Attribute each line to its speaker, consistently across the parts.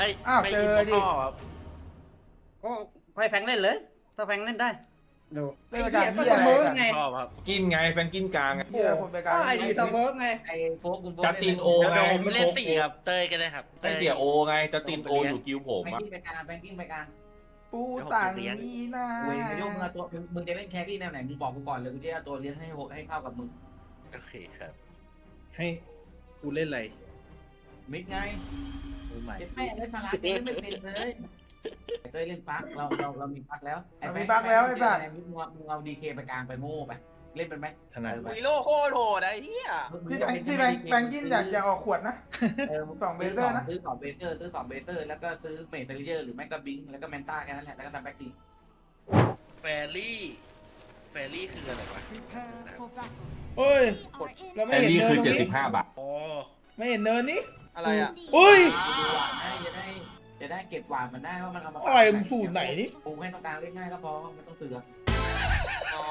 Speaker 1: ไอ้ย
Speaker 2: อ้าว
Speaker 1: ไม่
Speaker 2: เจ
Speaker 1: ยิ
Speaker 2: องดิ
Speaker 1: พ่อครับ
Speaker 3: ก็ให้แฟงเล่นเลย ถ้าแฟงเล่นได้ดู
Speaker 2: เล่นกระจาย
Speaker 3: ไอ้
Speaker 2: เหี้
Speaker 3: เหี้
Speaker 2: ย
Speaker 3: ย
Speaker 2: อะไร
Speaker 3: ก็เสมอไง
Speaker 1: พ่อครับ
Speaker 4: กินไงแฟนกินกลางไง
Speaker 2: เหี้ยคนไปกลาร
Speaker 3: ก็ไอ้ดีเสมอไง
Speaker 5: ไอ้โฟกคุณโฟก
Speaker 4: จัดตินโอ
Speaker 1: เดี๋ยว
Speaker 4: ไง
Speaker 1: ผมเล่นสี่ครับเต้ยก็ได้ครับ
Speaker 4: ไอ้เสียโอไงจัดตินโออยู่กิวผม
Speaker 5: แบง
Speaker 4: อะ
Speaker 5: กิ้งไปกลางแบงกิ้งไปกลาง
Speaker 2: ปูต่างนี้นะ
Speaker 5: เว้ยไม่ยกมึงเอาตัวมึงมึงจะเล่นแครี่แนวไหนมึงบอกกูก่อนเลยกูจะเอาตัวเลี้ยงให้หกให้เข้ากับมึง
Speaker 1: โอเคครับ
Speaker 6: ให้กูเล่นอะไร
Speaker 5: มิดไง
Speaker 6: โอ้ไม่
Speaker 5: เจ็ดแม่ได้สาระเล่นไม่เป็นเลยเคยเล่นปักเราเราเรามีปักแล้ว
Speaker 2: มันมีบั๊กแล้วไอ้สัตว์
Speaker 5: มึงเอามึงเอาดีเคไปกลางไปโม่ไปเล่นเป็นไหม
Speaker 6: ถนัด
Speaker 7: วีโร่โคตรโหดไอ้เหี้ย
Speaker 2: พี่แบงค์พี่แบงค์แบงค์ยินอยากอยากออกขวดนะสองเบเซอร์นะ
Speaker 5: ซื้อสองเบเซอร์ซื้อสองเบเซอร์แล้วก็ซื้อเมทเซเลเยอร์หรือไม่ก็บิงแล้วก็แมนต้าแค่นั้นแหละแล้วก็ทำแบ็กตี
Speaker 1: แฟรี่แฟรี่คืออะไรวะ
Speaker 2: เฮ้ยเราไม่
Speaker 4: แต่
Speaker 2: เห็น
Speaker 4: นี่
Speaker 2: เนิน
Speaker 4: คือ
Speaker 2: ตรงนี้
Speaker 4: 75บาท
Speaker 1: อ๋อ
Speaker 2: ไม่เห็นเนินนี้
Speaker 7: อะไรอะ
Speaker 2: อุ้ย
Speaker 5: จะได้จะได้เก็บหวานมันได้ว่ามันเอามา
Speaker 2: อะไรมึงสูตรไหนนี่
Speaker 5: ปลูกให้ตรงกลางเล่นง่ายก็พอไม่ต้องเสือก
Speaker 7: อ๋อ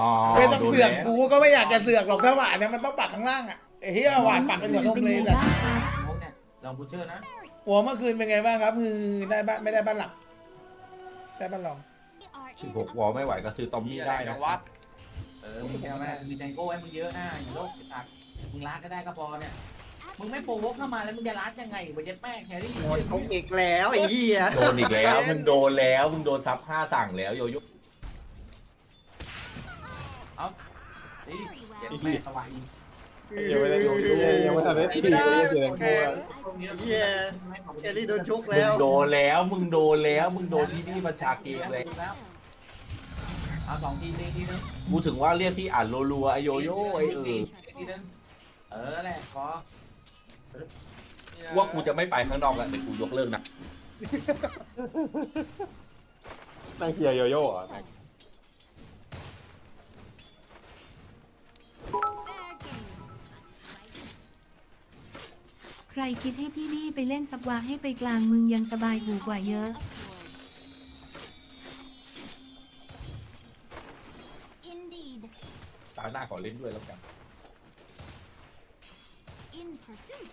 Speaker 4: อ๋อ
Speaker 2: ไม่ต้องเสือก
Speaker 4: โดนแล้ว
Speaker 2: กูก็ไม่อยากจะเสือกหรอกถ้าหวานเนี่ยมันต้องปัดข้างล่างอะไอ้เหี้ยหวานปัดเป็นหัวนมเลยแต่
Speaker 5: พวกเนี่ยเราบูเชอร์นะ
Speaker 2: หัวเมื่อคืนเป็นไงบ้างครับคือได้บ้านไม่ได้บ้านหลักได้บ้านรอง
Speaker 4: 16วอลไม่ไหวก็ซื้อตอมมี่ได้นะ
Speaker 7: วัด
Speaker 5: เออมึงจะมามีแจงโก้ให้มึงเยอะนะอย่าโลกสัตว์มึงล้านก็ได้ก็พอเนี่ย มึงไม่โปรวกเข้ามาแล้วมึงจะล้านยังไงวะเย็ดแม่แครี่
Speaker 3: โดนทุกอีกแล้วไอ้เหี้ย
Speaker 4: โดนอีกแล้วมึงโดนแล้วมึงโดนซับห้าสั่งแล้วโยโย่
Speaker 5: นี่เย็ดแม่สวาย
Speaker 8: ยังไม่ได้ลงยังไม่ทันได้ตีก็ยังเสียงโคตร
Speaker 3: เหี้ยแครี่โดนชุก
Speaker 4: มึ
Speaker 3: แล้
Speaker 4: ง
Speaker 3: ว
Speaker 4: โดนแล้วมึงโดนแล้วมึงโดนที่นี่มาชาเกมเลย
Speaker 5: เอาสองทีทีทีนึง
Speaker 4: กูถึงว่าเรียกที่อ่านรัวๆไอโยโย่ไอเออ
Speaker 5: ทีนึงเออแหละพอ
Speaker 4: ว่ากูจะไม่ไปข้างนอกแล้วแต่กูยกเลิกนะ
Speaker 8: นั่งเคลียร์โยโย่อะแม่ง
Speaker 9: ใครคิดให้พี่นี่ไปเล่นสับวาให้ไปกลางมึงยังสบายหูกว่าเยอะ
Speaker 10: Indeed,
Speaker 4: ตาหน้าขอเล่นด้วยแล้วกัน
Speaker 10: in pursuit.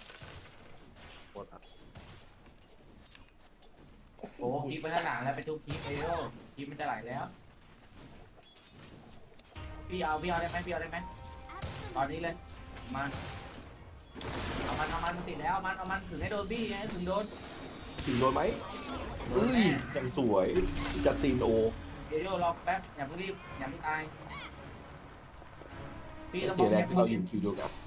Speaker 5: โอ้คลิปไปข้างหลังแล้วไปทุกคลิปเอโร่คลิปมันจะไหลแล้ว พี่เอาพี่เอาได้ไหมพี่เอาได้ไหมตอนนี้เลยมาเอามันเอามันมันติดแล้วเอามันเอามันถึงให้โดนบี้ให้ถึงโดน
Speaker 4: ถึงโดนไหมเอ้ยยังสวยจัดตีนโอ
Speaker 5: เอโร่รอแป๊บอย่าเพิ่งรีบอย่าเพิ่งตายพี่ระบ
Speaker 4: เสี
Speaker 5: บ
Speaker 4: ยแร
Speaker 5: แร
Speaker 4: ก
Speaker 5: ก
Speaker 4: ที่เรายิงคิวเดียวกัน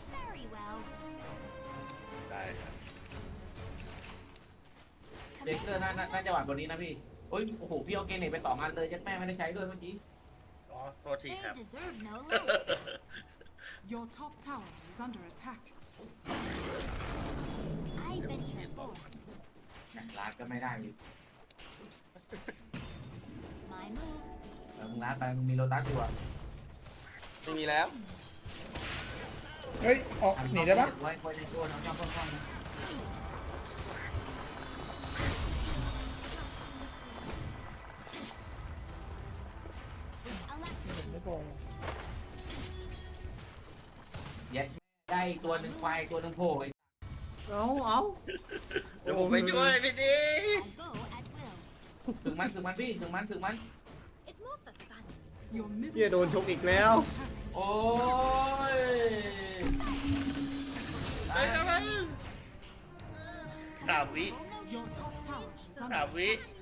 Speaker 5: เด็กเกอร์น่าน่าจะหวานกว่านี้นะพี่โอ้ยโอ้โหพี่เอาเกนเนตไปสองอันเลยยัดแม่ไม่ได้ใช้ด้วยเมื่อกี้
Speaker 1: อ๋อโทษที
Speaker 10: They
Speaker 1: ครับ
Speaker 10: deserve no less.
Speaker 11: Your top tower is under attack.
Speaker 10: I venture forth.
Speaker 5: ร้านก็ไม่ได้อีก
Speaker 10: My move.
Speaker 5: เออมึงร้านไปมึงมีโลตัสอยู่อะ
Speaker 7: ไม่มีแล้ว
Speaker 2: เฮ้ย ออกหนีได้ปะ
Speaker 5: ไว้ไว้ในตัวน้องจ้องค่อนๆนะ
Speaker 2: ไม่พอ
Speaker 5: ยัดได้ตัวหนึ่งควายตัวหนึ่งโผล่ไอ้
Speaker 3: เอาเอา
Speaker 1: เดี๋ยวผมไปช่วยพี่ดี
Speaker 10: I'll go at will.
Speaker 5: ถึงมันถึงมันพี่ถึงมันถึงมัน
Speaker 10: It's more for fun.
Speaker 11: Your middle
Speaker 3: เหี้ยโดนชุกอีกแล้ว
Speaker 5: โอ้ย
Speaker 1: ไปครับมันสามวิ
Speaker 11: Your top tower is
Speaker 1: สา
Speaker 11: under
Speaker 1: มวิ
Speaker 10: Just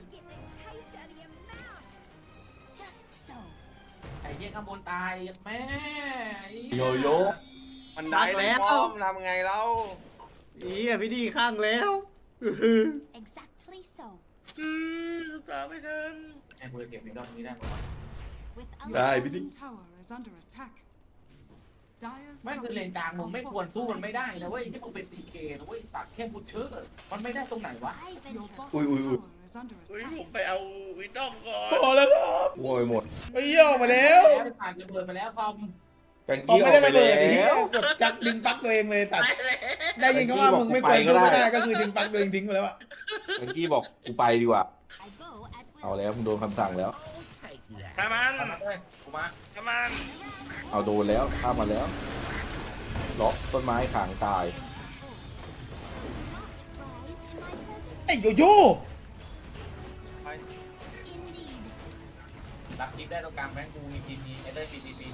Speaker 5: เหี้ยข้างบนตายยัดแม่
Speaker 4: โยโย่
Speaker 7: มันได้แล้วป้อมทำไงเล่า
Speaker 3: เหี้ยพี่ดีข้างแล้ว
Speaker 10: Exactly so.
Speaker 1: อืมสามไม่ทัน
Speaker 5: ไอ้กูจะเก็บในดอกนี้ได้หมด
Speaker 10: With a
Speaker 4: ได้
Speaker 11: Your
Speaker 4: พี่ดิ
Speaker 11: bottom tower is under attack. Dyer's
Speaker 5: ไม่คือเลนกลางมึงไม่ควรสู้มันไม่ได้นะเว้ยที่มึงเป็นตีเคนะเว้ยตัดแค่บุชเชอร์มันไม่ได้ตรงไหนวะ
Speaker 10: I
Speaker 11: Your
Speaker 10: venture
Speaker 11: bottom
Speaker 4: Ui, ui, ui.
Speaker 11: tower is under
Speaker 1: เฮ้ย
Speaker 11: attack.
Speaker 1: ผมไปเอาวินดอมก่อน
Speaker 2: พอแล้วครับ
Speaker 4: โวยหมด
Speaker 2: ไอ้เหี้ยออกมาแล้ว
Speaker 5: แล้วผ่านระเบิดมาแล้วคอม
Speaker 4: แฟน
Speaker 2: ออก
Speaker 4: กี้อ
Speaker 2: ไม่
Speaker 4: อก
Speaker 2: ได้
Speaker 4: ไประ
Speaker 2: เบิดไอ้
Speaker 4: แล้
Speaker 2: เหี้ยวกดจักดึงปลั๊กตัวเองเลยตัด
Speaker 1: ไปเลย
Speaker 2: ได้ยินเขาว่ามึงไม่ควรยุ่งไม่ได้ก็คือดึงปลั๊กตัวเองทิ้งไปแล้วอะ
Speaker 4: แฟนกี้บอกกูไปดีกว่า
Speaker 10: I go at
Speaker 4: เอา
Speaker 10: will.
Speaker 4: แล้วมึงโดนคำสั่งแล้ว
Speaker 1: ทำมัน
Speaker 5: มาเลยกูมา
Speaker 1: ทำมัน
Speaker 4: เอาโดนแล้วข้ามมาแล้ว ล็อกต้นไม้ขางตาย
Speaker 10: Not rise in my presence.
Speaker 2: ไอ้โยโย่
Speaker 10: Indeed.
Speaker 5: รับคลิปได้ตรงกลางแบงค์กูมีทีมีไอเดอร์พีทีพี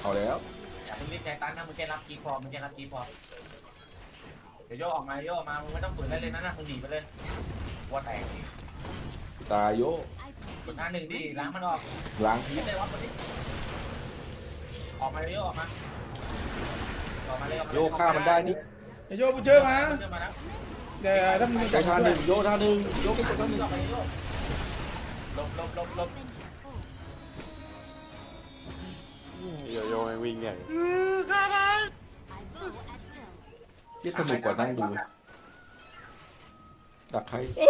Speaker 4: เอาแล้ว
Speaker 5: อย่าเพิ่งรีบใจตั้งนะมึงแค่รับคลิปพอมึงแค่รับคลิปพอเดี๋ยวโยกออกมาโยกออกมามึงไม่ต้องฝืนอะไรเลยนะนะมึงหนีไปเลยวัวแตก
Speaker 4: ตายโย
Speaker 10: I
Speaker 5: สุดท้ายหนึ่งดิล้างมันออก
Speaker 4: ล้าง
Speaker 5: ไม่ได้วัดมันดิออกมาเลยโยกออกมาออกมาเลยออกมา
Speaker 4: โยฆ่ามันได้นี่
Speaker 2: โยโย่กูเจอมา
Speaker 5: เจอมาแล้ว
Speaker 2: เดี๋ยวถ้ามึง
Speaker 4: โย
Speaker 2: จับ
Speaker 4: ท่าห
Speaker 2: ด้ว
Speaker 4: นึ่
Speaker 2: ย
Speaker 4: งโยท่าหนึ่งโยไปกดท่าหนึ่ง
Speaker 5: ออกมาเลยโยลบลบลบลบ
Speaker 10: venture forth.
Speaker 8: โยโย่แม่งวิ่งใหญ่
Speaker 10: I go at will.
Speaker 4: เรียกสนุกกว่านั่งดูดักใคร
Speaker 5: เ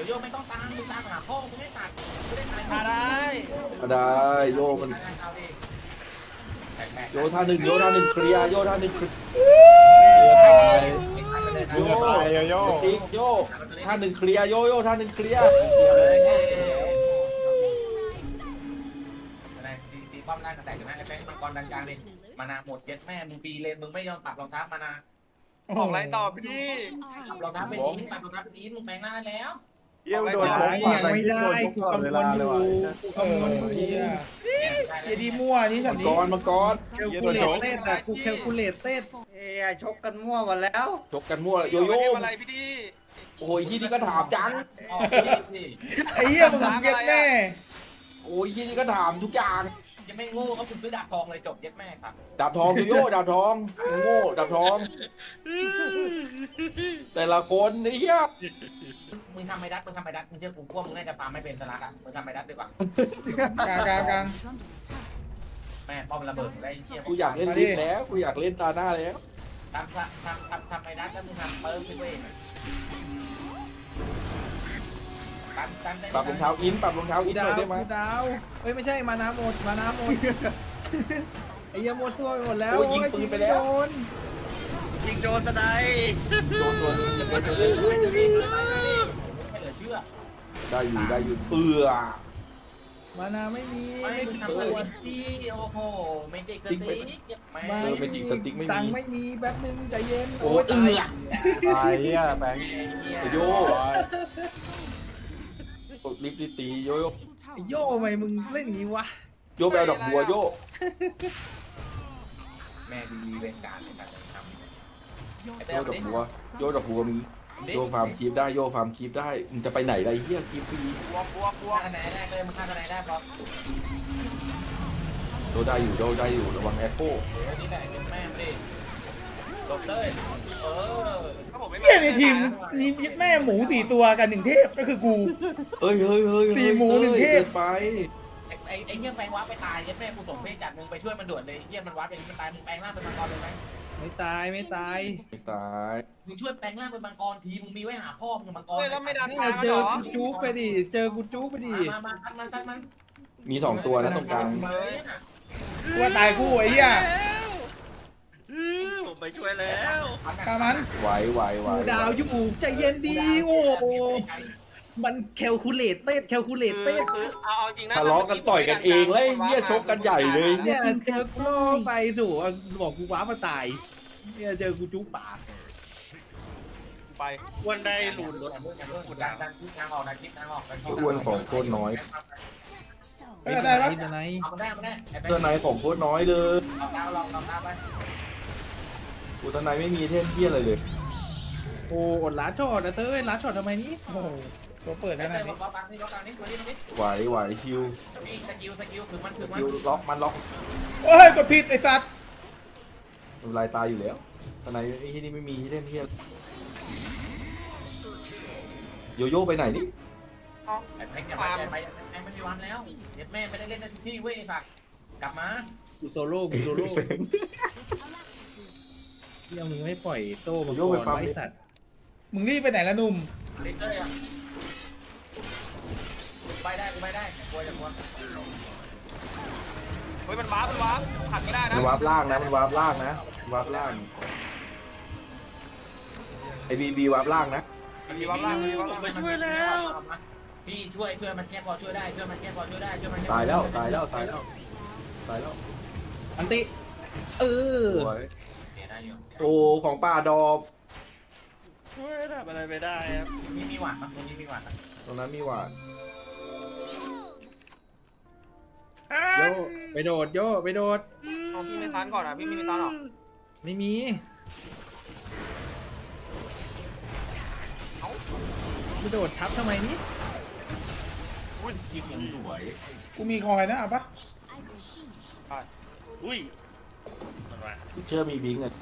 Speaker 5: ดี๋ยวโยไม่ต้องตามมึงตามหาพ่อมึงไม่ตัดไม่ได้ตาย
Speaker 7: มาได้
Speaker 4: ก็ได้โยมัน โยท่าหนึ่งโยท่าหนึ่งเคลียร์โยท่าหนึ่งเคลียร์
Speaker 5: ไม่ทันเลยนะ
Speaker 4: โย
Speaker 8: ตายโยโย่
Speaker 4: ติ๊กโยท่าหนึ่งเคลียร์โยโยท่าหนึ่งเคลียร์
Speaker 5: อะไรตีตีป้อมได้ากระแตกันนะไอ้แป้งมังกรดังกลางดิมานาหมดเย็ดแม่มึงปีเลนมึงไม่ยอมปรับรองเท้ามานา
Speaker 7: บอกไรต่อพี่
Speaker 5: ปรับรองเท้าเป็นอีนปรับรองเท้าเป็นอีนมึงแปลงหน้าแล้ว
Speaker 8: เยี่ยมโดน
Speaker 7: บอก
Speaker 8: ช
Speaker 7: ไป
Speaker 8: ก
Speaker 7: ก่อน
Speaker 8: ยังไม่ได้กูคำนวณอยู่กู
Speaker 2: เอ
Speaker 8: คำนวณ
Speaker 2: อ
Speaker 8: อยู่
Speaker 2: เฮียเฮียดีมั่วนี่สั
Speaker 4: มั
Speaker 2: น
Speaker 4: ง
Speaker 2: นี้
Speaker 4: กรมังกร
Speaker 8: เคลคูลเลตเต้นแต่กูเคลคูลเลตเต้น
Speaker 3: เอ้ยชกกันมั่วหมดแล้ว
Speaker 4: ชกกันมั่วเลยโยโย่
Speaker 7: เทพอะไรพี่ดี
Speaker 4: โอ้ยที่นี่ก็ถามจัง
Speaker 5: ออกดิ
Speaker 2: ไอ้เหี้ยมึงเก็บแน่
Speaker 4: โอ้ยที่นี่ก็ถามทุกอย่าง
Speaker 5: ยังไม่โง่เขาคุณซื้อดาบทองเลยจบเย็ดแม่สัตว์
Speaker 4: ดาบทองโยโย่ดาบทองโง่ดาบทอง แต่ละคนไอ้เหี้ย
Speaker 5: มึงทำไม่ดัดมึงทำไม่ดัดมึงเชื่อกูพวกมึงน่าจะฟาร์มไม่เป็นสลักอะมึงทำไม่ดัดดีกว่า
Speaker 2: กลางกลางกลาง
Speaker 11: Is under attack.
Speaker 5: แม่ป้อมระเบิดได้เทียบ
Speaker 4: กูอยากเล่นลิ้นแล้วกูอยากเล่นตาหน้าแล้ว
Speaker 5: ทำทำทำทำไม่ดัดแล้วมึงทำเปิร์กด้วยตันตันได้
Speaker 4: ปรับรองเท้าอินปรับรองเท้าอินห
Speaker 8: ดา
Speaker 4: น่อ
Speaker 8: วย
Speaker 4: ได้ไหม
Speaker 8: ดาวเอ้ยไม่ใช่มาน้ำหมดมาน้ำหมดไอ้เหี้ยมัวซั่วไปหมดแล้ว
Speaker 4: โอ้ยยิงปืนไปแล้ว
Speaker 8: โดน
Speaker 7: ยิงโดนตะได
Speaker 4: โดนโดน
Speaker 5: ไม่เหลือเชื่อ
Speaker 4: ได้อยู่ได้อยู่เอือ
Speaker 8: มานาไม่มี
Speaker 5: ไม่
Speaker 8: ไม่
Speaker 5: มึง
Speaker 8: มี
Speaker 5: ทำ
Speaker 8: ตั
Speaker 5: เล
Speaker 8: วย
Speaker 5: สิโอ้โหไม่ติดกระติกแม่
Speaker 4: เออเป็นจริงสติ๊กไม่
Speaker 8: ตัง
Speaker 4: มี
Speaker 8: ค์ไม่มีแป๊บนึงใจเย็น
Speaker 4: โอ้ยเอือ
Speaker 8: ตายเหี้ยแบงค์
Speaker 4: โย ลิฟต์ตีโยโย่
Speaker 8: โย่ทำไมมึงเล่นงนี้วะ
Speaker 4: โยไปเอาดอกบัวโย
Speaker 5: แม่ดีเวรการในการทำ
Speaker 11: Your
Speaker 5: ไอ้
Speaker 4: โย
Speaker 5: เต้
Speaker 4: ดอกบัวโยดอกบัวมีโยฟาร์มคีฟได้โยฟาร์มคีฟได้มึงจะไปไหนไรเฮียคีฟฟรี
Speaker 7: บวกบวกบว
Speaker 5: ฆ่ากคะแนนได้เลยมึงฆ่าคะแนนได้พอ
Speaker 4: โยได้อยู่โยได้อยู่ระวังแอคโค
Speaker 5: เดี๋ยวนี่แหละแม่ดิ ลบเลยเออ
Speaker 7: ถ้าผมไม่
Speaker 2: เหี้ยในทีมมีแม่หมูสี่ตัวกันหนึ่งเทพก็คือกู
Speaker 4: เอ้ยเฮ้ยเฮ้ย
Speaker 2: สี่หมูหนึ่งเทพ
Speaker 4: ไป
Speaker 5: ไอ้ไอ้ไอ้เหี้ยแฟงวับไปตายยัดแม่กูส่งเพศจัดมึงไปช่วยมันด่วนเลยเหี้ยมันวับเป็นมันตายมึงแปลงร่างเป็นมังกรเลยไหม
Speaker 8: ไม่ตายไม่ตาย
Speaker 4: ไม่ตาย
Speaker 5: มึงช่วยแปลงร่างเป็นมังกรทีมึงมีไว้หาพ่อมึงมังกร
Speaker 7: เฮ้ยแล้วไม่ดัน
Speaker 8: นี่
Speaker 7: กลาง
Speaker 8: เจ
Speaker 7: เหร
Speaker 8: อ
Speaker 7: อ
Speaker 8: กูจุ๊บไปดิเจอกูจุ๊บไปดิ
Speaker 5: มามาซัดมันซัดมัน
Speaker 4: มีสองตัวนะตรงกลาง
Speaker 5: เฮ้ย
Speaker 2: กูว่าตายคู่ไอ้เหี้ย
Speaker 1: ผมไปช่วยแล้ว
Speaker 2: ฆ่ามัน
Speaker 4: ไหวไหวไหว
Speaker 8: กูดาวอยู่ใจเย็นดีโอ้โหมันแคลคูลเลตเต้นแคลคูลเลตเต้น
Speaker 7: คือเอาเอาจริงนะ
Speaker 4: ทะเลาะกันต่อยกันเองเลยเฮียชกกันใหญ่เลย
Speaker 8: เนี่ยเจอกูล่อไปสู่บอกกูว้ามาตายเนี่ยเจอกูจุ๊บปาก
Speaker 7: ไป
Speaker 1: วันได้หลุดรถ
Speaker 5: กูดันดันทิศทางออกดันทิศทางออก
Speaker 4: อ้วนของโคตรน้อย
Speaker 10: So
Speaker 2: เออได้ปะ
Speaker 8: ที่ไหน
Speaker 5: เอาได้เอาได้ไอ้แบง
Speaker 4: ตัวไหนของโคตรน้อยเลย
Speaker 5: ลองดาวลองลองดาวไป
Speaker 4: กูตัวไหนไม่มีเท่นเฮียอะไรเลย
Speaker 8: โอ้อดล้าช็อตนะเต้ยล้าช็อตทำไมนี่
Speaker 2: โอ้โหตัวเปิด
Speaker 5: ไอ้
Speaker 2: ขนาด
Speaker 5: เต้
Speaker 2: นี้
Speaker 5: บอกปังนี่บอกปังนี่ตัวนี้ตัวนี้
Speaker 4: ไหวไหวคิว
Speaker 5: นี่สกิลสกิลถึงมันถึงมัน
Speaker 4: คิวล็อกมันล็อก
Speaker 2: เฮ้ยกดผิดไอ้สัตว์
Speaker 4: ลายตายอยู่แล้วตัวไหนไอ้ที่นี่ไม่มีเท่นเฮียโยโย่ไปไหนนี่
Speaker 5: ไอ้แพ็กอย่าไปอย่าไปแพ็กไม่มีวันแล้วเด็ดแม่ไม่ได้เล่นในที่เว้ยสักกลับมา
Speaker 8: กูโซโล่กูโซโล่
Speaker 4: แฟง
Speaker 8: ยังมึงไม่ปล่อยโต้มา
Speaker 4: โยกไปปั๊ม
Speaker 8: ไอ้สัตว์
Speaker 2: มึงรีบไปไหนละหนุ่ม
Speaker 5: เลเตอร์อะไปได้กูไปได้กลัวจะกลัว
Speaker 7: เฮ้ยมันวาร์ปมันวาร์ปหักไม่ได้นะ
Speaker 4: มันวาร์ปล่างนะมันวาร์ปล่างนะวาร์ปล่างไอบีบีวาร์ปล่างนะ
Speaker 7: มันมีวาร์ปล่างมันมีวาร์ปล่าง
Speaker 1: ไปช่วยแล้ว
Speaker 5: พี่ช่วยช่วยมันแค่พอช่วยได้ช่วยมันแค่พอช่วยได้ช่วยมัน
Speaker 4: ตายแล้วตายแล้วตายแล้วตายแล้ว
Speaker 8: อันติเออ
Speaker 4: สวย
Speaker 5: เสียได้ อยู่
Speaker 4: โอ้ของป่าดอก
Speaker 1: เฮ้ยทำอะไรไม่ได้ครับ
Speaker 5: มีมีหวานปะตรงนี้มีหวานปะ
Speaker 4: ตรงนั้นมีหวาน
Speaker 6: โยไปโดดโยไปโดด
Speaker 7: เอาพี่ไม่ทันก่อนอะพี่ไม่มีตันหรอ
Speaker 6: ไม่มีไปโดดทับทำไมนี่
Speaker 5: จิ้มยังสวย
Speaker 2: กูมีคอยนะเอาปะ
Speaker 1: อุ้ย มันมา
Speaker 4: เชื่อมีบิงอะ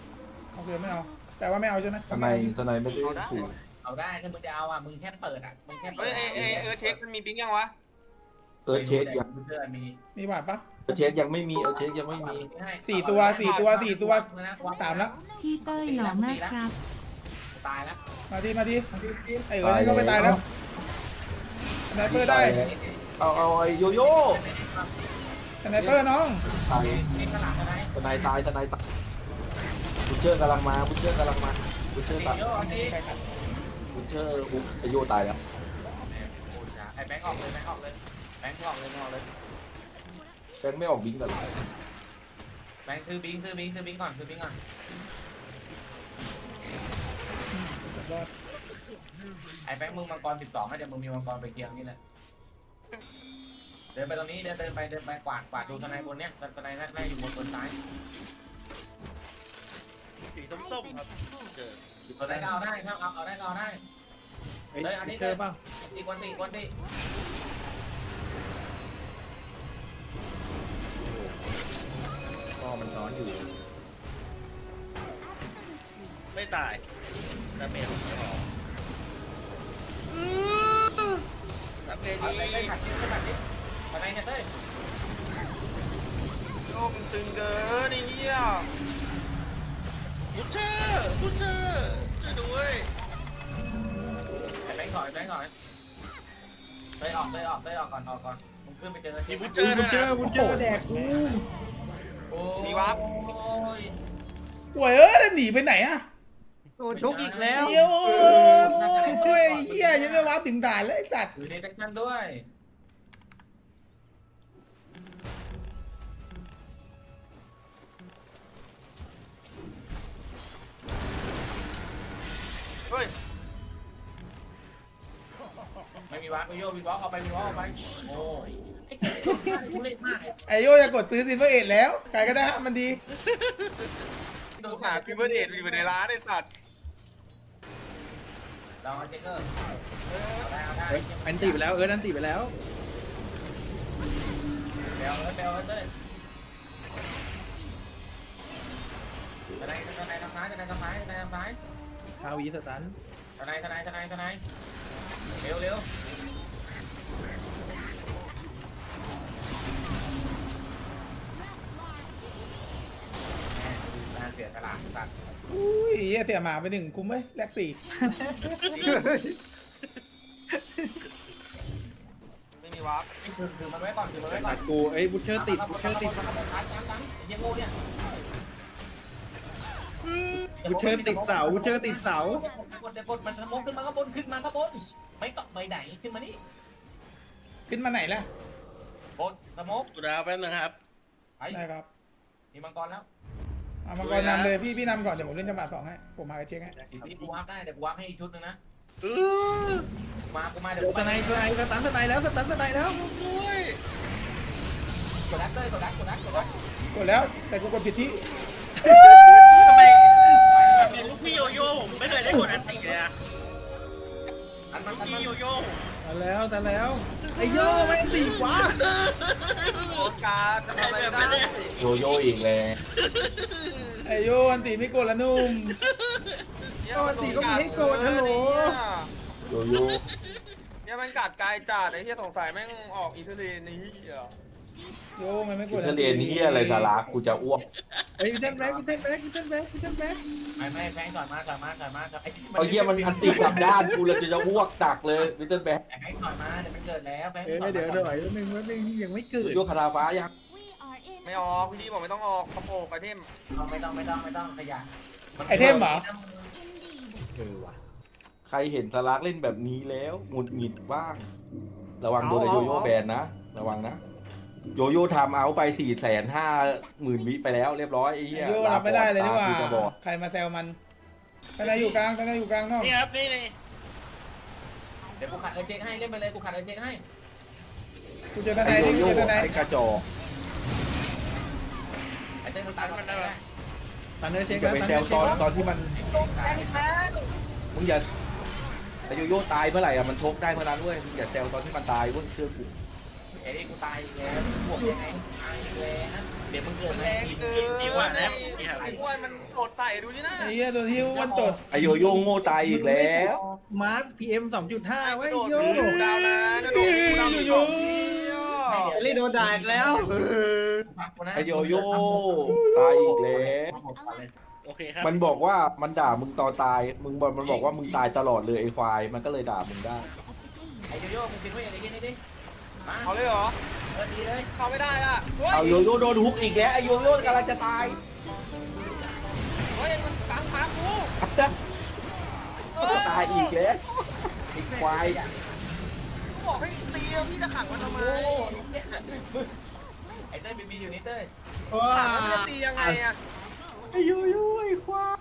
Speaker 2: โอเคไม่เอา แต่ว่าไม่เอาใช่ไหม
Speaker 4: ทนายทนายไม่ได้สูง
Speaker 5: เอาได้ถ้ามึงจะเอาอะมึงแค่เปิดอะมึงแค่เปิ
Speaker 7: เฮ้
Speaker 5: ด
Speaker 7: ยเอเอเออเช็คมันมีปิ๊งยังวะ
Speaker 4: เออเช็คยัง
Speaker 5: เพื่อนมี
Speaker 2: มีหวานปะ
Speaker 4: เออเช็คยังไม่มี เออเช็คยังไม่มี
Speaker 2: สี่ตัวสี่ตัวสี่ตัว สามแล้ว
Speaker 9: พี่เต้ยหล่อมากครับ
Speaker 5: ตายแล้ว
Speaker 2: มาทีมาทีไอ้เอ๋ยก็ไปตายแล้วสไนเปอร์ได้
Speaker 4: เอาเอาไอ้โยโย่
Speaker 2: สไนเปอร์น้อง
Speaker 4: ตาย
Speaker 5: นี่ขนาดอะไร
Speaker 4: ท นายตายทนายตายบุชเชอร์กำลังมาบุชเชอร์กำลังมาบุชเชอร์
Speaker 5: สี่
Speaker 4: ตาย
Speaker 5: เยอะสิ
Speaker 4: บุชเชอร์อุ๊บไอโยตายแล้ว
Speaker 5: ไอ้แบงค์ออกเลยแบงค์ออกเลยแบงค์ออกเลยออกเลย
Speaker 4: แบงค์ไม่ออกบิงกัน
Speaker 5: แบงค์ซื้อบิงซื้อบิงซื้อบิงก่อนซื้อบิงก่อนไอ้แบงค์มึงมังกรสิบสองนะเดี๋ยวมึงมีมังกรไปเกียงนี่แหละเดินไปตรงนี้เดินเดินไปเดินไปกวาดกวาดดูทนายบนเนี้ยทนายนั่งอยู่บนบนซ้าย
Speaker 1: สีส้มๆครับเจอ
Speaker 5: ทนายก็เอาได้ครับเอาเอาได้ก็เอาได้
Speaker 6: เฮ้ย
Speaker 5: เฮ้ยอันนี้
Speaker 6: เจอเปล่า
Speaker 5: ตีกวนตีกวนตี
Speaker 6: พ่อมันนอนอยู่
Speaker 1: ไม่ตายดาเมจไม่ออกดาเมจ
Speaker 5: เอา
Speaker 1: ดี
Speaker 5: ได้ได้ขัดชิ้นได้ขัดชิ้นทนายเนี่ยเต้ย
Speaker 7: โยกมันตึงเกินไอ้เหี้ย
Speaker 1: บุชเชอร์บุชเชอร์ช่วยด้วย
Speaker 5: ไอ้แบงค์ก่อนไอ้แบงค์ก่อนเต้ยออกเต้ยออกเต้ยออกก่อนออกก่อนมึงขึ้นไปเจอ
Speaker 1: มีบุชเชอร์
Speaker 6: บุ
Speaker 1: ด้วย
Speaker 6: ญเจอ
Speaker 1: นะ
Speaker 6: บุญเจอแดกกู
Speaker 5: โอ้ย
Speaker 2: ป่วยเอ้ยแล้วหนีไปไหนอะ
Speaker 3: โดนชุกอีกแล้ว
Speaker 2: เดี๋ยวโอ้ยเฮียยังไม่ว้าร์ปถึงด่านเลยไอ้สัตว์
Speaker 5: อยู่ในแท็กชั่นด้วย วาร์ปโยมีวาร์ปเอาไปมีวาร์ปเอาไปโอ้ยไอ้ทุเรศมาก
Speaker 2: ไอโยจะกดซื้อซิลเวอร์เอ็ดแล้วใครก็ได้ห้ามมันดี
Speaker 5: โด
Speaker 7: กู
Speaker 5: น
Speaker 7: หาพิเวอร์เดทอยู่ในร้านไอ้สัตว์
Speaker 5: เราเจ๊กเกอร์เอาได้เอาได้
Speaker 6: เฮ้ยอันตีไปแล้วเอออันตีไปแล้ว
Speaker 5: เบลเบลเต้ยทนายทนายทำร้ายทนายทำร้ายทนายทำร้าย
Speaker 6: คาวีสตัน
Speaker 5: ทนายทนายทนายทนายเร็วเร็ว เสียสละสัตว์
Speaker 2: อุ้ยเฮียเสียหมาไปหนึ่งคุ้มไหมแลกสี่
Speaker 7: ไม่มีวาร์ป
Speaker 5: นี่คือคือมันไว้ก่อนคือมันไว้ก่อ
Speaker 6: ตั
Speaker 5: น
Speaker 6: ดกูเอ้ยบุชเชอร์ติดบุชเชอร์ติด
Speaker 5: ยังโง่เนี่ย
Speaker 6: บุชเชอร์ติดเสาบุชเชอร์ติดเสา
Speaker 5: กดกดมันสมองขึ้นมาข้างบนขึ้นมาข้างบนไม่ต้องไปไหนขึ้นมานี่
Speaker 2: ขึ้นมาไหนล่ะ
Speaker 5: บนสมอง
Speaker 1: กูดาวแป๊บนึงครับ
Speaker 5: ไป
Speaker 2: ได้ครับ
Speaker 5: มีมังกรแล้ว
Speaker 2: เอามังกรนำเลยพี่พี่นำก่อนเดี๋ยวผมเล่นจังหวะสองให้ผมมาเช็คให้
Speaker 5: นี่กูวาร์ปได้เดี๋ยวกูวาร์ปให้อีกชุดนึงนะ
Speaker 1: อื้อ
Speaker 5: มากูมาเดี๋ยว
Speaker 6: เดี๋ยว
Speaker 5: กู
Speaker 6: สไนสไนสตันสไนแล้วสตันสไนแล้ว
Speaker 1: ด้วย
Speaker 5: กดดักเลยกดดักกดดักกดดัก
Speaker 2: กดแล้วแต่กูกดผิดที่
Speaker 1: ทำไมทำไมลูกพี่โยโย่ผมไม่เคยได้กดอันติเลยอะ
Speaker 5: อันมัน
Speaker 1: ลูก
Speaker 5: อันมั
Speaker 1: พี่
Speaker 5: น
Speaker 1: โยโย่
Speaker 6: แต่แล้วแต่แล้ว ไอโยไม่งตีวะ
Speaker 7: โอกาสทำอะไรไม่ได้
Speaker 4: โยโย่อีกแล้ว
Speaker 2: ไอโยอันตีไม่กดละนุ่ม
Speaker 7: เนี่ยมันโดนกัดเนี่ย
Speaker 4: โยโย่
Speaker 7: เนี่ยมันกัดกายจัดไอ้เหี้ยสงสัยแม่งออกอิตาลีนี่เหี้ย
Speaker 2: โยมันไม่ก
Speaker 4: กู
Speaker 2: ด
Speaker 4: จะเรียนเฮียอะไรสาระกูจะอ้วก
Speaker 6: ไอ้ยวิเทนแบ็กวิเทนแบ็กวิเทนแบ็กวิเทนแบ็ก
Speaker 5: ไม่ไม่แฟงก่อนมาก่อนมาก่อนมาก่อนไอ้
Speaker 4: เอาเฮียมันอันตีกลับด้านกูเลยจะจะอ้วกตักเลยวิเตอร์แบ็ค
Speaker 5: แฟงก่อนมาเดี๋ยวมันเกิดแล้วแฟง
Speaker 6: เออเดี๋ยวเดี๋ยวเดี๋ยวนึงนึงยังไม่เกิด
Speaker 4: โยคาราฟ้ายัง
Speaker 10: We are in
Speaker 7: ไม่ออกพี่บอกไม่ต้องออกกระโปรงไอเทม
Speaker 5: ไม่ต้องไม่ต้องไม่ต้องขยะ
Speaker 2: ไอเทมเหรอ
Speaker 10: indeed.
Speaker 6: เออว่ะ
Speaker 4: ใครเห็นสาระเล่นแบบนี้แล้วหงุดหงิดบ้าง ระวังโดนไอ้โยโย่แบนนะ ระวังนะ โยโย่ทำเอาไปสี่แสนห้าหมื่นวิไปแล้วเรียบร้อยไอ้
Speaker 2: ไอ
Speaker 4: เหี้ย
Speaker 2: โยรับไม่ได้เลยดีกว่า
Speaker 4: ตกูจะบอด
Speaker 2: ใครมาแซวมันทนายอยู่กลางทนายอยู่กลางนอก
Speaker 1: นี่ครับนี่นี่
Speaker 5: เดี๋ยวกูขัดเอเช็คให้เล่นไปเลยกูขัดเอเช็คให้
Speaker 2: กูเจอท
Speaker 4: ไอ้
Speaker 2: นาย
Speaker 4: โย
Speaker 2: นี่กู
Speaker 4: โย่
Speaker 2: เจอทนาย
Speaker 4: ไอ้กระจอก
Speaker 5: ไอ้เต้นมึงตายมันได้ไหม
Speaker 8: ตันเนอร์เช็ค
Speaker 4: อย่า
Speaker 8: แล้ว
Speaker 4: ไป
Speaker 8: ตัน
Speaker 4: แซ
Speaker 8: เนอ
Speaker 4: ว
Speaker 8: ร์
Speaker 4: ต
Speaker 8: เช็
Speaker 4: อ
Speaker 8: คนแล้ว
Speaker 4: ตอนที่มันมึงอย่าไอ้โยโย่ตายเมื่อไหร่อะมันชกได้เมื่อนั้นเว้ยมึงอย่าแซวตอนที่มันตายเว้ยเชื่อกู
Speaker 5: ไอ้นี่กูตายอีกแล้วบวกยังไงตายอีกแล้วเดี๋ยวมึงเกิด
Speaker 7: แรงเกินไอ้อ้วนมันโดดใส่ดูนี่นะ
Speaker 2: ไอ้เหี้ยตัวที่วันตด
Speaker 4: ไอโยโย่โง่ตายอีกแล้ว
Speaker 8: มาร์คพีเอ็มสองจุดห้าไว้
Speaker 7: โดด
Speaker 8: โย
Speaker 7: ดาวนะโดดดาวโย
Speaker 3: เอลี่โดนด่าอีกแล้ว
Speaker 4: ไอโยโย่ตายอีกแล้ว
Speaker 1: โอเคครับ
Speaker 4: มันบอกว่ามันด่ามึงตอนตาย มึงบอกมันบอกว่ามึงตายตลอดเลยไอ้ควาย มันก็เลยด่ามึงได้
Speaker 5: ไอ้โยโย่มึงคิดว่าอย่างไรนี่ดิ
Speaker 7: เอาเลยเหรอ
Speaker 5: เออดีเลย
Speaker 7: เข้าไม่ได้อะเฮ้ย
Speaker 4: เอาโยโย่โดนฮุกอีกแล้วไอ้โยโย่กำลังจะตาย
Speaker 7: เฮ้ยมันกลางขากู
Speaker 4: ตายอีกแล้วไอ้ควาย
Speaker 7: กูบอกให้ตีพี่จะขังมันทำไม
Speaker 5: ไอ้เต้ยบีบีอยู่นี่เต้ย
Speaker 7: ขังมันจะตียังไงอะ
Speaker 4: ไอ้โยโย่ไอ้ควาย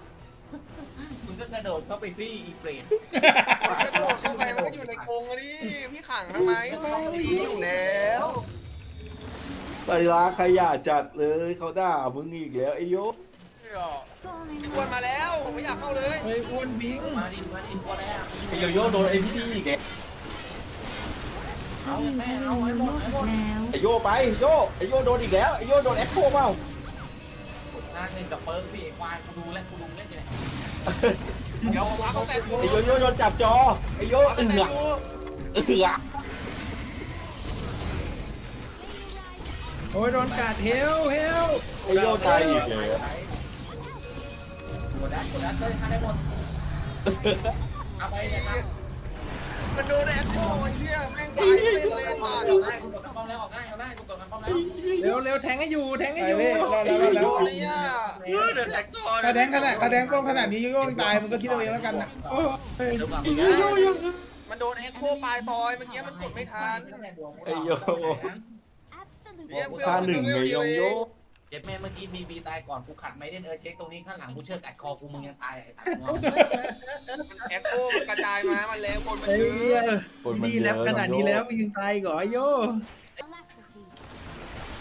Speaker 5: มึงก็กระโดดเข้าไปฟี่อีเปรต
Speaker 7: กระโดดเข้าไปมันก็อยู่ในกรงอะดิพี่ขังทำไมมันต้องตีอยู่แล้ว
Speaker 4: ไปล้างขยะจัดเลยเขาด่ามึงอีกแล้วไอ้โย
Speaker 7: พี่อ้วนมาแล้วผมไม่อยากเข้าเลย
Speaker 8: เฮ้ยอ้วนบิง
Speaker 5: มาดิมาดิพอแล้ว
Speaker 4: ไอ้โยโย่โดนไอ้พี่ดีอีกแล้ว
Speaker 5: เอา
Speaker 9: ยิง
Speaker 5: แม่
Speaker 9: ไป
Speaker 5: เอา
Speaker 9: โด
Speaker 5: ไอ้
Speaker 9: น
Speaker 5: หม
Speaker 9: โล
Speaker 5: ด
Speaker 9: ก
Speaker 5: ไอ้หมด
Speaker 9: แล้ว
Speaker 4: ไอ้โยไปโยไอ้โยโดนอีกแล้วไอ้โยโดนแอคโคเปล่า
Speaker 5: งานหนึ่งกับเปิร์กพี่ควายกูดูแล้วกูดูเล่นยังไง
Speaker 7: เดี๋ยวพักตั้งแต่กู
Speaker 4: ไอ้โยโย่โดนจับจอไอ้โย
Speaker 7: พัก
Speaker 4: เอื
Speaker 7: ตั้งแต่
Speaker 4: อก
Speaker 7: กู
Speaker 4: เอือก
Speaker 8: โอ้ยโดนกาดเฮลเฮล
Speaker 4: ไอ้โยตายอีกแล้ว
Speaker 5: กดดันกดดันเต้ยฆ่าได้หมดเอาไปเนี่ยครับ
Speaker 7: มันโดนแอคโคไอ้เหี้ยแม่งตายเป็นเลย
Speaker 5: เอา
Speaker 7: ว่ะ
Speaker 5: ได้กูกดกระป๋องแล้วออกได้เอาได้กูกดกระป๋องแล้ว
Speaker 8: เร็วเร็วแทงให้อยู่แทงให้
Speaker 2: ไป
Speaker 8: อยู่
Speaker 2: เว้ยรอแล้วรอ
Speaker 7: โด
Speaker 2: แล้ว
Speaker 7: นเนี่ย
Speaker 1: เออเดินแท็กตัว
Speaker 2: กระแดงขนาดกระแดงป้องขนาดนี้โยโย่ยังตายมึงก็คิดเอาเองแล้วกันนะ
Speaker 7: มันโดนแอคโคปลายบอยเมื่อกี้มันกดไม่ทัน
Speaker 4: ไอ้โย
Speaker 10: Absolutely.
Speaker 4: ท่าหนึ่งไงโยโย่
Speaker 5: เจ็บแม่เมื่อกี้บีบีตายก่อนกูขัดไม่ได้เออเช็คตรงนี้ข้างหลังกูเชือกกัดคอกูมึงยังตายไอ้สัตว์
Speaker 7: แอคโคมันกระจายมามันแล้วคนมัน
Speaker 8: เฮ้ย
Speaker 7: เยอะ
Speaker 4: คนมัน
Speaker 8: ดี
Speaker 4: เย
Speaker 8: แล้ว
Speaker 4: อะ
Speaker 8: ขนาดนี้แล้วมึงยังตายอีก่อโย
Speaker 10: Alacrity.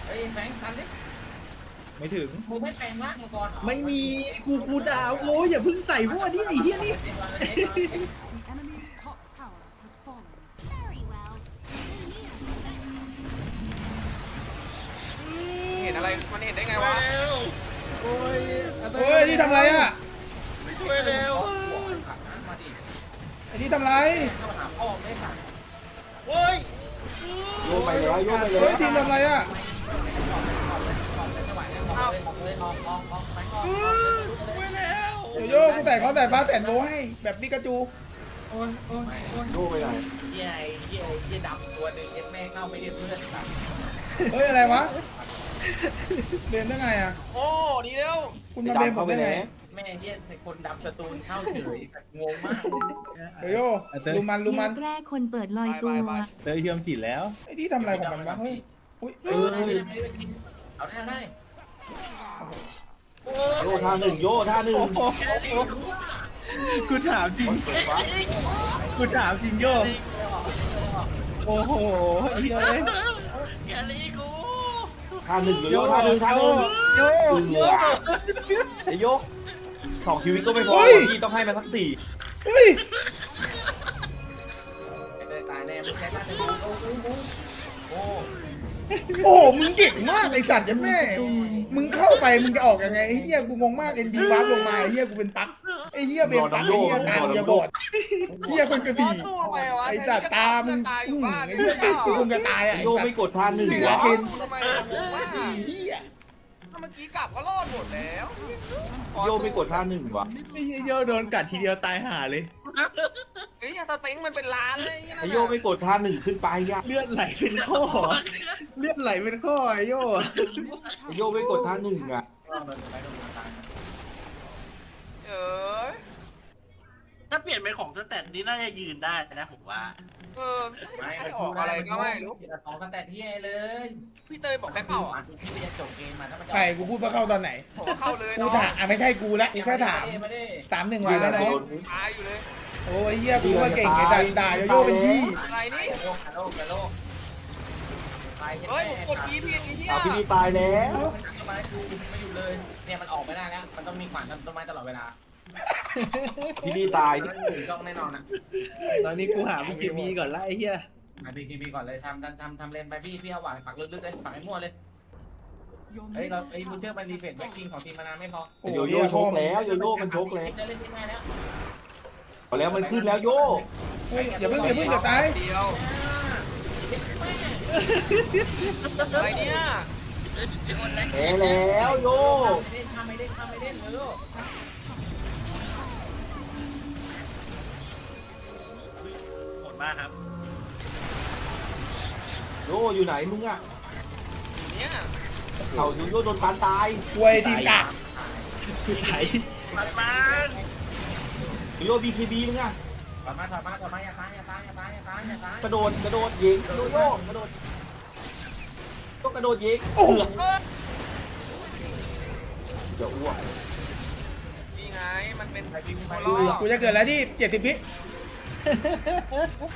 Speaker 5: เฮ้ยแฟงทันดิ
Speaker 8: ไม่ถึง
Speaker 5: มึงไม่แปลงร่างมาก่อน
Speaker 8: ไม่มีกูกูดาวโอ้ยอย่าเพิ่งใส่พวกนี้ไอ้เหี้ยนี่
Speaker 11: The
Speaker 7: อะไร มันเห็นได้ไงวะ
Speaker 8: โอ้ย
Speaker 2: เฮ้ยนี่ทำไรอะ
Speaker 1: ไม่ช่วยเร็ว
Speaker 5: มาดิ
Speaker 2: ไอ้นี่ทำไร
Speaker 5: เข้ามาหาพ่อไม่สั่ง
Speaker 1: โอ้ย
Speaker 4: โยไปแล้วโยไปแล้
Speaker 2: เฮ้ยวทีมทำไรอะ
Speaker 5: ไม่ไหวแล้วออกเลยออกเลยออกออกออกไปออกออกเลย
Speaker 1: ไม่แล้ว
Speaker 2: โยโย่กูแต่เขาแต่ฟ้าแสนโวให้ แบบปิกาจู
Speaker 8: โอ้ยโอ้ยโอ้ย
Speaker 4: โยไปไหน
Speaker 5: เฮียไอ้เฮียไอ้เฮียดำตัวหนึ่งเอ็ดแม่เข้าไม่ได้เพื่อนสั่ง
Speaker 2: เฮ้ยอะไรวะ เรียนได้ไงอะ
Speaker 7: โอ้ ดีแล้ว
Speaker 2: คุณ
Speaker 4: ไอ้
Speaker 2: มาเป็น
Speaker 4: ดำ
Speaker 2: ผ
Speaker 4: เข้ามไป
Speaker 2: ได้ไง
Speaker 4: แล้ว
Speaker 5: แม่เฮียคนดำสตูนเข้าเฉยงงมาก
Speaker 2: โยโย่ลูมันลูมัน
Speaker 9: แรกคนเปิดลอยตัว
Speaker 8: เตยเชื่อมจิตแล้ว
Speaker 2: ไอ้นี่ทำอะไรของมันวะเฮ้ยอุ้ย
Speaker 5: เออเอาได้ได้
Speaker 4: โยท่าหนึ่งโยท่าหนึ่ง
Speaker 8: กูถามจริงกูถามจริงโยโอ้โหเฮียเลย
Speaker 1: แกลีกู
Speaker 4: ท่าหนึ่งโยโย่ท่าหนึ่งท่าหนึ่ง
Speaker 8: โย
Speaker 4: เอือกไอ้โยสองชีวิตก็ไม่พอพี่ต้องให้มันสักสี่
Speaker 2: เฮ้ย
Speaker 5: ไม่ได้ตายแน่ไม่ใช่ท่านหนึ่งโอ้โหโอ้
Speaker 2: โอ้โหมึงเก่งมากไอสัตว์ยันแม่มึ งเข้าไปมึงจะออกยังไงไอ้เหี้ยกูงงมากเอ็นบีวาร์ปลงมาไอ้เหี้ยกูเป็นตั๊กไอ้เหี้ยเป็นตั๊กไอ้เหี้ยตาเหี้ยบอดเหี้ยคนกระบี่
Speaker 7: สู้ทำไมวะ
Speaker 2: ไอ้สัตว์ตามึง
Speaker 7: ตายอ
Speaker 2: อื
Speaker 7: ยู่
Speaker 2: ม
Speaker 7: บ้าน
Speaker 2: ไอ้เหี้ยตากูคงจะตายอะไอ้
Speaker 4: โย
Speaker 2: สัต
Speaker 4: ไม่
Speaker 2: ว์
Speaker 4: กดท่าหนึ่ง
Speaker 2: เหนือ
Speaker 4: วะ
Speaker 2: เคน
Speaker 7: ทำไมอะผมว่า
Speaker 2: ไอ้เหี้ย
Speaker 7: ถ้าเมื่อกี้กลับก็รอดหมดแล้ว
Speaker 4: โยไม่กดท่าหนึ่งวะ
Speaker 8: ไอ้โยโดนกัดทีเดียวตายห่าเลย
Speaker 7: เฮ้ยสเต็งมันเป็นล้านเลย
Speaker 4: ไอ้โยไม่กดท่าหนึ่งขึ้นไปอะ
Speaker 8: เลือดไหลเป็นข้อ เลือดไหลเป็นข้อไอ้โย
Speaker 4: ไอ้โยไม่กดท่าหนึ่งอะ
Speaker 7: เอ้ย
Speaker 1: ถ้าเปลี่ยนเป็นของสแตทนี่น่าจะยืนได้นะผมว่า
Speaker 7: เออ
Speaker 5: ไม่
Speaker 7: ให้ออกอะไรก็ไม่รู้
Speaker 5: อย่าสองสแตทที่เลย
Speaker 7: พี่เตยบอกให้เข้าอะ
Speaker 5: พี่ไปจะจบเกมมาถ้ามันจะ
Speaker 2: ใครกูพูดว่าเข้าตอนไหน
Speaker 7: ผมว่าเข้าเลย
Speaker 2: กู
Speaker 7: เนาะ
Speaker 2: ถามอะไม่ใช่กูละกูแค่ถาม
Speaker 5: ไม่ได้
Speaker 2: สามหนึ่งวันแล้วน้อง
Speaker 7: ตายอยู่เลย
Speaker 2: โอ้ยเฮียกูว่าเก่งไอ้สัตว์ด่าโยโย่เป็นที่
Speaker 7: อะไรนี่
Speaker 5: โลกโลกโลกไป
Speaker 7: เฮ้ยผมกดทีพีไอ้เหี้ย
Speaker 4: เอาพี่ดีตายแล้ว
Speaker 5: ต้นไม้คือไม่อยู่เลย เนี่ยมันออกไม่ได้แล้ว มันต้องมีขวานต้นไม้ตลอดเวลา
Speaker 4: พี่ดีตาย
Speaker 5: ต้องถึงต้องแน่นอนอะ
Speaker 8: ตอนนี้กูหา BKB ก่อนละไอ้เหี้ย
Speaker 5: มาบีคีบีก่อนเลยทำทำทำทำเลนไปพี่พี่เอาหวานปักลึกๆเลยปักไอ้มั่วเลย
Speaker 11: Your
Speaker 5: เฮ้ยเรา
Speaker 11: middle
Speaker 5: ไอ้บูเชอ
Speaker 11: tower
Speaker 5: ร์มันรีเฟรชแบ็กกิ้งของทีมมานานไม่พอ
Speaker 2: โอ้
Speaker 4: โย
Speaker 2: ย
Speaker 4: โย่ชกแล้วโยโย่มันชกแล้ว
Speaker 5: ได้เล่นที่ง่ายแล้ว
Speaker 4: เอาแล้วมันขึ้นแล้วโย่
Speaker 2: เฮ้ยอย่าเพิ่งอย่าเพิ่งจะตาย
Speaker 7: เดียวอะไรเนี่ย
Speaker 4: แพ้แล้วโย่
Speaker 5: ไม่เล่นทำไม่เล่นทำไม่เล่นเออ
Speaker 1: โหดมากครับ
Speaker 4: โย่อยู่ไหนมึงอะ
Speaker 7: เนี่ย
Speaker 4: เขาโยโย่โดนปานตาย
Speaker 2: ควยทีมกาก
Speaker 8: คือไถ
Speaker 1: มัน มัน
Speaker 4: โยโย่บีคีบีมึงอะ
Speaker 5: ถอยมาถอยมาถอยมาอย่าตายอย่าตายอย่าตายอย่าตายอย่าตาย
Speaker 4: กระโดดกระโดดยิงโยโย่กระโดดก็กระโดดยิง
Speaker 2: โอ้โห
Speaker 4: จะอ้วก
Speaker 7: นี่ไงมันเป็น
Speaker 5: ไปวิ่งไป
Speaker 7: ตัวล่อ
Speaker 2: กูจะเกิดแล้วที่เจ็ดสิบพิ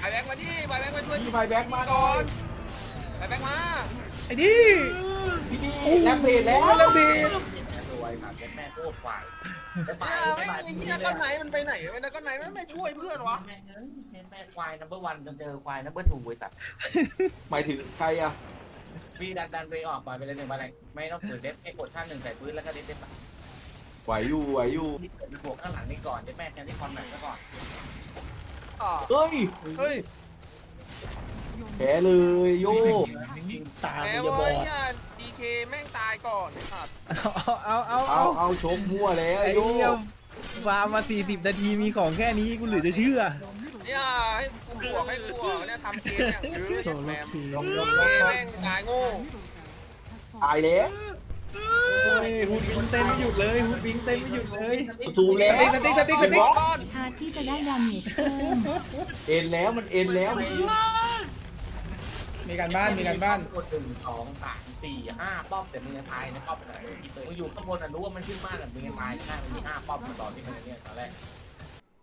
Speaker 7: ไปแบ็กมาดิไปแบ็กมาช่วย
Speaker 4: พี่ไฟแบ็กมา
Speaker 7: ก่อนไปแบ็กมา
Speaker 2: ไอ้ดิ
Speaker 4: พี่ดีแลมเพจแล้ว
Speaker 2: แล้วบีด
Speaker 5: รวยครับแม่โคตรควาย ไป
Speaker 7: ไม่
Speaker 5: ไอ้
Speaker 7: ที่นักก้อนไหนมันไปไหนไอ้นักก้อนไหนมันไม่ช่วยเพื่อนวะ
Speaker 5: แม่แม่ควายนัมเบอร์วันจนเจอควายนัมเบอร์ทูไอ้สัตว์
Speaker 4: หมายถึงใครอะ
Speaker 5: พี่ดันดันไปออกก่อนไปเลยหนึ่งอะไรไม่ต้องถือเด็ดไอ้กดท่าหนึ่งใส่พื้นแล้วก็เด็ดเด็ด
Speaker 4: ไหวอยู่ไหวอยู่
Speaker 5: ที่เกิดบวกข้างหลังนี่ก่อนจะแม่แทนที่คอนแมทซะก่อน
Speaker 4: เฮ้ย
Speaker 7: เฮ้ย
Speaker 4: แพ้เลยโย่
Speaker 8: ตา
Speaker 7: ม้
Speaker 8: กูจะบอ
Speaker 7: ด เคแม่งตายก่อนไอ้สัตว์
Speaker 8: เอาเอาเอา
Speaker 4: เอา
Speaker 8: เอา
Speaker 4: เอาชกมั่วแล้ว
Speaker 8: ไอ้
Speaker 4: โย่
Speaker 8: เหี้ยฟาร์มมา 40 นาทีมีของแค่นี้กูเหลือจะเชื่อ
Speaker 7: เนี่ยให้กูบวกให้กูอะเนี่ยทำเกมเนี่ยเออ
Speaker 8: โซโล
Speaker 7: แม่
Speaker 8: คิ
Speaker 7: ล
Speaker 8: ว
Speaker 7: งลงเกมแม่งตายโง่
Speaker 4: ตายแล้ว
Speaker 8: โอ้ยฮูดบิงเต้นไม่หยุดเลยฮูดบิงเต้นไม่หยุดเลย
Speaker 4: ซูมแล้ว
Speaker 2: สติ๊กสติ๊กสติ๊กสติ๊ก
Speaker 9: ชาร์จที่จะได้ดาเมจเพิ่ม
Speaker 4: เอ็นแล้วมันเอ็นแล้ว
Speaker 2: มีการบ้านมีการบ้าน
Speaker 5: กดหนึ่งสองสามสี่ห้าป้อมแต่มึงจะตายนะป้อมอะไรมึงอยู่ข้างบนอะรู้ว่ามันขึ้นมากแต่มึงจะตายใช่มันมีห้าป้อมตอนที่มันเนี่ยตอนแรก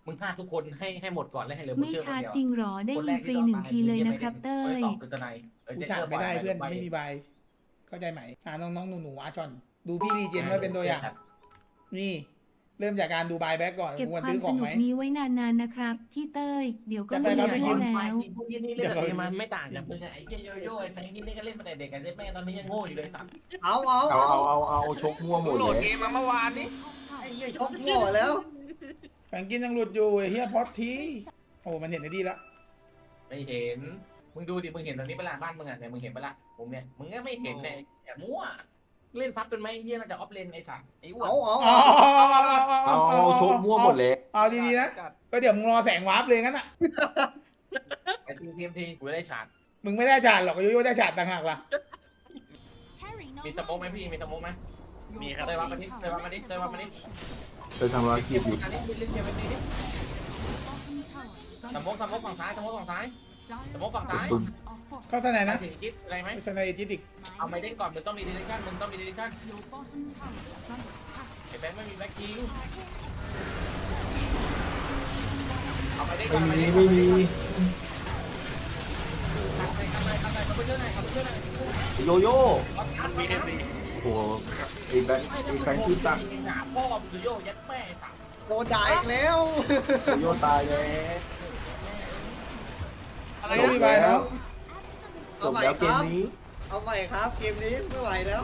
Speaker 5: มึงฆ่าทุกคนให้ให้หมดก่อนแล้วให้เหลือมึง
Speaker 9: ไม่
Speaker 5: เชื่อค
Speaker 9: ชานร์จ
Speaker 5: เดียว
Speaker 9: จริงหรอได้ยินฟรีหนึ่งทีเลยนะครับเต้ย
Speaker 5: สองคือสไนเออ
Speaker 2: กู
Speaker 5: เจ๊
Speaker 2: ฉาก
Speaker 5: เจอ
Speaker 2: ไม่ได้
Speaker 5: บ่ย
Speaker 2: เพื่อน
Speaker 5: ป
Speaker 2: ไม่มีใบเข้าใจไหมอ่าน้องๆหนูๆอาจอนดูพี่รีเจนไว้เป็นตัวอย่าง นี่ เริ่มจากการดูบายแบ็กก่อน
Speaker 9: เก็บ
Speaker 2: ควร
Speaker 9: ความ
Speaker 2: ซื้อ
Speaker 9: ส
Speaker 2: ของ
Speaker 9: นุ
Speaker 2: ไหม
Speaker 9: กนี้ไว้นานๆนะครับ พี่เต้ย เดี๋ยวก็
Speaker 2: จะไป
Speaker 9: ไม่
Speaker 2: รับ
Speaker 9: ได้
Speaker 2: ได้ยิน
Speaker 9: แล้ว
Speaker 5: พวกยี่นี่เล่นแบบนี้มันไม่ต่างจากมึงไอ้เจ๊โยโย่ไอ้แฟงที่นี่ก็เล่นมาแต่เด็กกันแม่ตอนนี้ยังโง่อยู่เลยสัตว์
Speaker 3: เอาเอา
Speaker 4: เอา
Speaker 3: เอา
Speaker 4: เอาเอาเอาชกมั่วหม
Speaker 7: กู
Speaker 4: ด
Speaker 7: โหล
Speaker 4: เล
Speaker 7: ด
Speaker 4: ย
Speaker 7: เกมมาเมื่อวานนี้
Speaker 3: ไอ้เหี้ยชกโง่แล้ว
Speaker 2: แฟงกินยังหลุดอยู่ไอ้เฮียพอตที โอ้มันเห็นไอ้ดีละ
Speaker 5: ไม่เห็น มึงดูดิ มึงเห็นตอนนี้เวลาบ้านมึงอะเนี่ยมึงเห็นเวลาผมเนี่ย มึงก็ไม่เห็นเนี่ยแต่มั่ว เล่นซับจนไม่เฮี้ยมันจะออฟเลนไอ้สัตว์ไอ้อ้วน
Speaker 3: เอาเอา
Speaker 2: เอา
Speaker 3: เอา
Speaker 2: เอา
Speaker 4: เอาเอาชกมั่วหมดเลย
Speaker 2: เอาดีๆนะก็เดี๋ยวมึงรอแสงวาร์ปเลยงั้นอะ
Speaker 5: ไอ้ทีมทีมทีกูได้ชาร์จ
Speaker 2: มึงไม่ได้ฉาดหรอกโยโย่ได้ฉาดต่างหากล่ะ
Speaker 10: Terry, no
Speaker 5: มีสโมกไหมพี่ มีสโมกไหม
Speaker 1: มีครับ
Speaker 5: เซยว่ามาดิเซยว่ามาดิเซยว่ามาดิ
Speaker 4: เคยทำธุรกิจอยู่
Speaker 5: อันนี้เล่นเกมแบบนี้ดิ
Speaker 11: bottom tower is
Speaker 5: ส
Speaker 11: under
Speaker 5: โมกสโมกฝั่งซ้ายสโมกฝั่งซ้าย
Speaker 11: Dire
Speaker 5: Smoke ฝั่งซ้าย
Speaker 11: structures are fortified.
Speaker 2: เข้าทนายนะ
Speaker 5: ถึงจิ๊ดอะไรไหม
Speaker 2: ทนายจิติก
Speaker 5: เอาไม่ได้ก่อนมึงต้องมีดิเรกชั่นมึงต้องมีดิเรกชั่น
Speaker 11: Your bottom tower is under attack.
Speaker 5: ไอ้แบงค์ไม่มีแบ็คคิงเอาไม่ได้ก่อ
Speaker 4: ไม่
Speaker 5: น
Speaker 4: มี
Speaker 5: ไม่
Speaker 4: ไม่
Speaker 5: ได้
Speaker 4: มี
Speaker 5: ทำไปทำไปทำไปเขาไปเชื่อหน่อยเขาไปเชื่อหน่อย
Speaker 4: โยโย่
Speaker 1: มีเอฟซี
Speaker 4: โอ้โหไอ้แบงค์ไอ้แบงค์ขึ้นตัง
Speaker 5: หาพ่อมึงคือโยยัดแม่สัตว์
Speaker 3: โดนด่าอีกแล้ว
Speaker 4: โยโย่ตายแล้ว
Speaker 7: อะไร
Speaker 2: โย
Speaker 7: นะ
Speaker 2: มีบายแล้ว
Speaker 4: จบแล้วเกมนี้
Speaker 3: เอาใหม่ครับเกมนี้ไม่ไหวแล้ว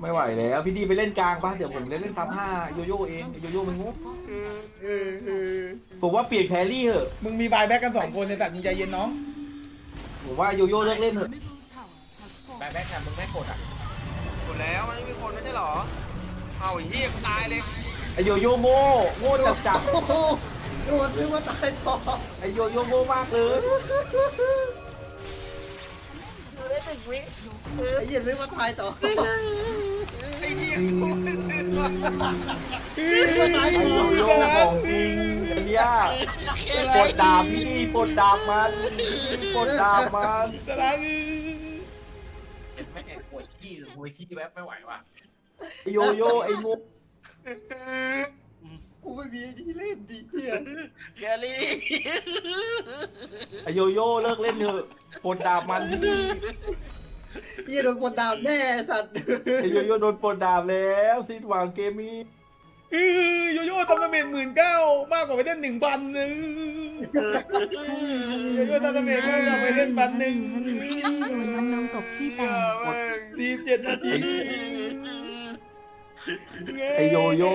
Speaker 4: ไม่ไหวแล้วพี่ดีไปเล่นกลางปะเดี๋ยวผมเล่นเล่นซับห้าโยโย่เองโยโย่มันงู
Speaker 7: เออเออเออ
Speaker 4: ผมว่าเปลี่ยนแครี่เหอะ
Speaker 2: มึงมีบายแบ็กกันสองคนในสัตว์มึงใจเย็นน้อง
Speaker 4: ผมว่าโยโย่เลิกเล่นเถอะ
Speaker 11: Middle tower has
Speaker 5: แบ็ค
Speaker 11: fallen.
Speaker 5: แบ็คเนี่ยมึงไม่กดอะ
Speaker 7: หมดแล้วมันไม่มีคนไม่ใช่หรอ เอาไอ้เหี้ยกูตายเลย
Speaker 4: ไอโยโย่โง่โง่จัดจัด
Speaker 3: โอ้โห โดนซื้อมาตายต่อ
Speaker 4: ไอโยโย่โง่มากเลย
Speaker 3: ไอ้เหี้ยซื้อมาตายต่อ
Speaker 7: ไอ้เหี้ยกูไม่ซื้อมา
Speaker 3: ซื้อมาตาย
Speaker 4: ไอ
Speaker 3: ต่อ
Speaker 4: โยโย่ของจริงอันนี้เนี่ยปลดดาบพี่ปลดดาบมันปลดดาบมัน
Speaker 2: สลากเออ
Speaker 5: เห็นไหมไอ้ปวดขี้ปวดขี้แบบไม่ไหวว่ะ
Speaker 4: ไอโยโย่ไอ้งู
Speaker 3: กูไม่มีที่เล่นดีเฮีย
Speaker 1: แกลี่
Speaker 4: ไอโยโย่เลิกเล่นเถอะปลดดาบมันพี่
Speaker 3: เฮียโดนกดดาวแน่สัตว์
Speaker 4: ไอโยโย่โดนปลดดาบแล้วสิ้นหวังเกมนี้
Speaker 2: เออโยโย่ทำดาเมจหมื่นเก้ามากกว่าไปเล่นหนึ่งพันนึงโยโย่ทำดาเมจมากกว่าไปเล่นพันหนึ่ง
Speaker 9: โดนน้องๆตกที่แตก
Speaker 2: สี่สิบเจ็ดนาที
Speaker 4: ไอโยโย่